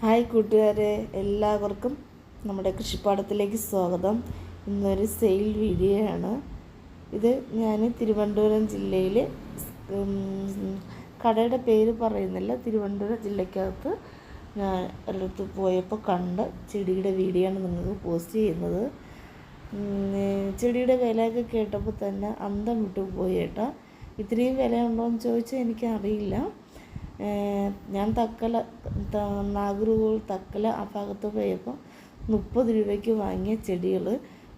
Hi കൂട്ടുകാരെ എല്ലാവർക്കും നമ്മുടെ കൃഷിപ്പാടത്തിലേക്ക് സ്വാഗതം. ഇന്നൊരു സെയിൽ വീഡിയോ ആണ് ഇത് ഞാൻ തിരുവനന്തപുരം ജില്ലയിൽ കടയുടെ പേര് പറയുന്നില്ല. തിരുവനന്തപുരം ജില്ലയ്ക്കകത്ത് ഞാൻ ഒരിടത്ത് പോയപ്പോൾ കണ്ട ചെടിയുടെ വീഡിയോ ആണ് നിങ്ങൾക്ക് പോസ്റ്റ് ചെയ്യുന്നത്. ചെടിയുടെ വിലയൊക്കെ കേട്ടപ്പോൾ തന്നെ അന്തം വിട്ടു പോയി കേട്ടോ ഇത്രയും വില ഉണ്ടോയെന്ന് ചോദിച്ചാൽ എനിക്കറിയില്ല. ഞാൻ തക്കല നാഗർകോവിൽ തക്കല ആ ഭാഗത്ത് പോയപ്പോൾ മുപ്പത് രൂപയ്ക്ക് വാങ്ങിയ ചെടികൾ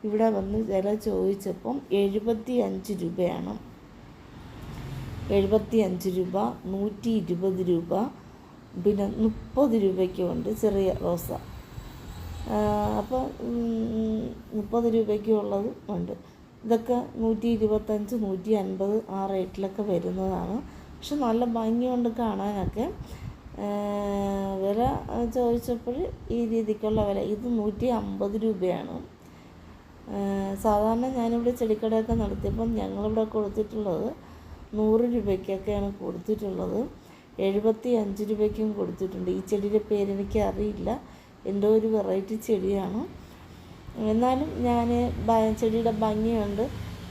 ഇവിടെ വന്ന് വില ചോദിച്ചപ്പം എഴുപത്തി അഞ്ച് രൂപയാണ്. എഴുപത്തി അഞ്ച് രൂപ നൂറ്റി ഇരുപത് രൂപ പിന്നെ മുപ്പത് രൂപയ്ക്കുണ്ട് ചെറിയ റോസ. അപ്പോൾ മുപ്പത് രൂപയ്ക്കുള്ളത് ഉണ്ട്. ഇതൊക്കെ നൂറ്റി ഇരുപത്തഞ്ച് നൂറ്റി അൻപത് ആ റേറ്റിലൊക്കെ വരുന്നതാണ്. പക്ഷെ നല്ല ഭംഗിയുണ്ട് കാണാനൊക്കെ. വില ചോദിച്ചപ്പോൾ ഈ രീതിക്കുള്ള വില ഇത് നൂറ്റി അമ്പത് രൂപയാണ് സാധാരണ ഞാനിവിടെ ചെടിക്കടയൊക്കെ നടത്തിയപ്പം ഞങ്ങളിവിടെ കൊടുത്തിട്ടുള്ളത് നൂറ് രൂപയ്ക്കൊക്കെയാണ് കൊടുത്തിട്ടുള്ളത്. എഴുപത്തി അഞ്ച് രൂപയ്ക്കും കൊടുത്തിട്ടുണ്ട്. ഈ ചെടിയുടെ പേര് എനിക്ക് അറിയില്ല. എന്റെ ഒരു വെറൈറ്റി ചെടിയാണ്. എന്നാലും ഞാൻ ചെടിയുടെ ഭംഗിയുണ്ട്.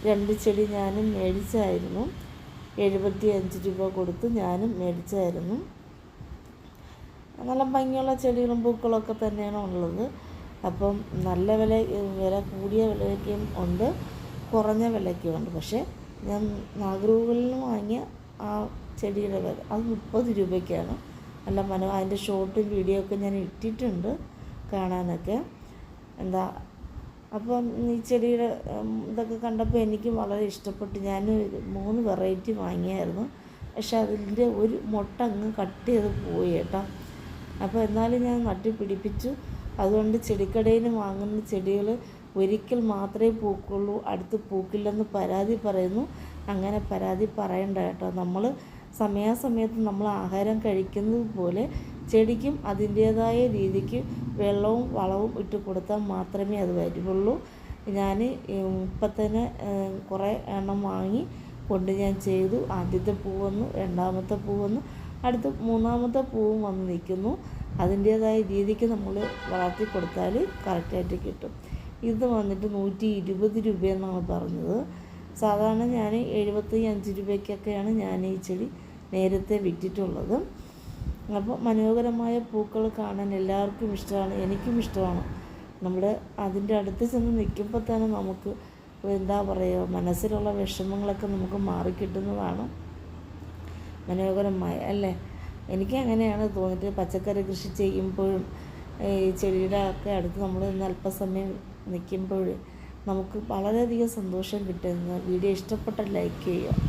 രണ്ട് ചെടി ഞാൻ മേടിച്ചായിരുന്നു. എഴുപത്തി അഞ്ച് രൂപ കൊടുത്ത് ഞാനും മേടിച്ചായിരുന്നു. നല്ല ഭംഗിയുള്ള ചെടികളും പൂക്കളൊക്കെ തന്നെയാണ് ഉള്ളത്. അപ്പം നല്ല വില വില കൂടിയ വിലയ്ക്കും ഉണ്ട് കുറഞ്ഞ വിലയ്ക്കും ഉണ്ട്. പക്ഷേ ഞാൻ നാഗർകോവിലിൽ നിന്ന് വാങ്ങിയ ആ ചെടിയുടെ വില അത് മുപ്പത് രൂപയ്ക്കാണ്. നല്ല മനോ അതിന്റെ ഷോർട്ടും വീഡിയോ ഒക്കെ ഞാൻ ഇട്ടിട്ടുണ്ട് കാണാനൊക്കെ. എന്താ അപ്പം ഈ ചെടിയുടെ ഇതൊക്കെ കണ്ടപ്പോൾ എനിക്കും വളരെ ഇഷ്ടപ്പെട്ടു. ഞാൻ മൂന്ന് വെറൈറ്റി വാങ്ങിയായിരുന്നു. പക്ഷെ അതിന്റെ ഒരു മുട്ട അങ്ങ് കട്ട് ചെയ്ത് പോയി കേട്ടോ. അപ്പോൾ എന്നാലും ഞാൻ നട്ടി പിടിപ്പിച്ചു. അതുകൊണ്ട് ചെടിക്കടയിൽ വാങ്ങുന്ന ചെടികൾ ഒരിക്കൽ മാത്രമേ പൂക്കുള്ളൂ അടുത്ത് പൂക്കില്ലെന്ന് പരാതി പറയുന്നു. അങ്ങനെ പരാതി പറയണ്ട കേട്ടോ. നമ്മൾ സമയാസമയത്ത് നമ്മൾ ആഹാരം കഴിക്കുന്നത് പോലെ ചെടിക്കും അതിന്റേതായ രീതിക്ക് വെള്ളവും വളവും ഇട്ട് കൊടുത്താൽ മാത്രമേ അത് വരുള്ളൂ. ഞാൻ ഇപ്പം തന്നെ കുറേ എണ്ണം വാങ്ങി കൊണ്ട് ഞാൻ ചെയ്തു. ആദ്യത്തെ പൂ വന്നു രണ്ടാമത്തെ പൂ വന്നു അടുത്ത മൂന്നാമത്തെ പൂവും വന്ന് നിൽക്കുന്നു. അതിന്റേതായ രീതിക്ക് നമ്മൾ വളർത്തി കൊടുത്താൽ കറക്റ്റായിട്ട് കിട്ടും. ഇത് വന്നിട്ട് നൂറ്റി ഇരുപത് രൂപയെന്നാണ് പറഞ്ഞത്. സാധാരണ ഞാൻ എഴുപത്തി അഞ്ച് രൂപയ്ക്കൊക്കെയാണ് ഞാൻ ഈ ചെടി നേരത്തെ വിറ്റിട്ടുള്ളത്. അപ്പോൾ മനോഹരമായ പൂക്കൾ കാണാൻ എല്ലാവർക്കും ഇഷ്ടമാണ് എനിക്കും ഇഷ്ടമാണ്. നമ്മൾ അതിന്റെ അടുത്ത് ചെന്ന് നിൽക്കുമ്പോൾ തന്നെ നമുക്ക് എന്താ പറയുക മനസ്സിലുള്ള വിഷമങ്ങളൊക്കെ നമുക്ക് മാറിക്കിട്ടുന്നതാണ് മനോഹരമായ അല്ലേ? എനിക്ക് അങ്ങനെയാണ് തോന്നിയിട്ട് പച്ചക്കറി കൃഷി ചെയ്യുമ്പോഴും ഈ ചെടിയുടെ ഒക്കെ അടുത്ത് നമ്മൾ ഇന്ന് അല്പസമയം നിൽക്കുമ്പോൾ നമുക്ക് വളരെയധികം സന്തോഷം കിട്ടുന്ന വീഡിയോ ഇഷ്ടപ്പെട്ട ലൈക്ക് ചെയ്യുക.